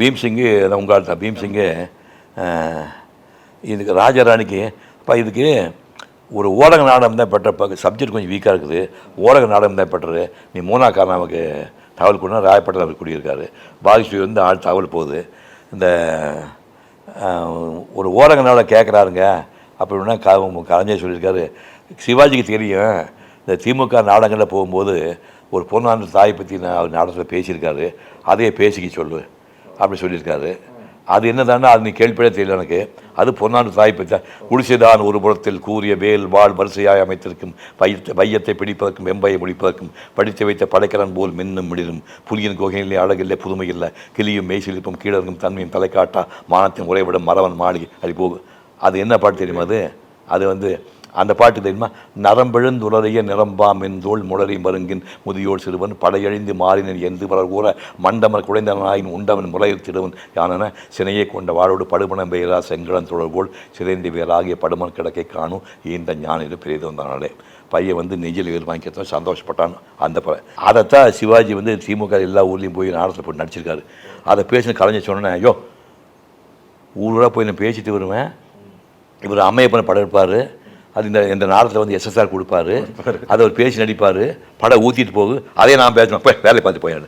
பீம்சிங்கு உங்கள் ஆள் தான் பீம்சிங்கு இதுக்கு ராஜராணிக்கு இப்போ இதுக்கு ஒரு ஊடக நாடகம் தான் பெற்ற சப்ஜெக்ட் கொஞ்சம் வீக்காக இருக்குது. ஊடக நாடகம் தான் பெற்றது. நீ மூணா காரணாவுக்கு தகவல் கொடுனா ராயப்பட்டில் அவர் குடியிருக்காரு. பாகிஸ்ரீ வந்து ஆள் தகவல் போகுது. இந்த ஒரு ஊடக நாடகம் கேட்குறாருங்க. அப்படின்னா க கலைஞர் சொல்லியிருக்காரு. சிவாஜிக்கு தெரியும் இந்த திமுக நாடகங்களில் போகும்போது ஒரு பொண்ணாண்டு தாய் பற்றி நான் அவர் நாடகத்தில் பேசியிருக்காரு. அதையே பேசிக்க சொல்லு. அப்படி சொல்லியிருக்காரு. அது என்னதானே அது நீ கேள்விப்படே தெரியல எனக்கு. அது பொன்னாண்டு தாய் பெற்ற குடிசைதான் ஒரு புறத்தில் கூறிய வேல் வாழ் வரிசையாய் அமைத்திருக்கும் பையத்தை வையத்தை பிடிப்பதற்கும் வெம்பையை முடிப்பதற்கும் படித்து வைத்த படைக்கலன் போல் மின்னும் மிளிரும். புலியின் குகையிலே அழகில்லை புதுமை இல்லை கிளியும் மெய்சிலிப்பும் கீழருக்கும் தன்மையும் தலைக்காட்டா மானத்தின் உறைவிடும் மறவன் மாளிகை அது போகும் அது என்ன பாட்டு தெரியுமா அது? அது வந்து அந்த பாட்டு தெரியுமா? நரம்பெழுந்துளரைய நிரம்பா மென்தோள் முளறி மருங்கின் முதியோர் சிறுவன் படையழிந்து மாறினன் என்று பலர் கூற மண்டமர் குடைந்தனாயின் உண்டவன் முறையில் திருவன் யானென சினையை கொண்ட வாழோடு படுமணம் பெயரா செங்கடன் தொடர்போல் சிதைந்து வேறாகிய படுமன் கிடக்கை காணும் இந்த ஞானில் பெரியது வந்தானாலே பையன் வந்து நெஞ்சில் வேறு வாங்கிக்கிறதும் சந்தோஷப்பட்டான் அந்த ப அதைத்தான் சிவாஜி வந்து திமுக எல்லா ஊர்லேயும் போய் நாடகத்தில் போய் நடிச்சிருக்காரு. அதை பேசின கலைஞர் சொன்னேன் ஐயோ ஊரூராக போய் நான் பேசிட்டு வருவேன். இவர் அம்மையப்பனை படம் எடுப்பார் அது இந்த இந்த நாடகத்தில் வந்து எஸ்எஸ்ஆர் கொடுப்பாரு. அதை அவர் பேசி நடிப்பார். படம் ஊற்றிட்டு போகும் அதே நான் பேசணும். போய் வேலையை பார்த்து போயாடு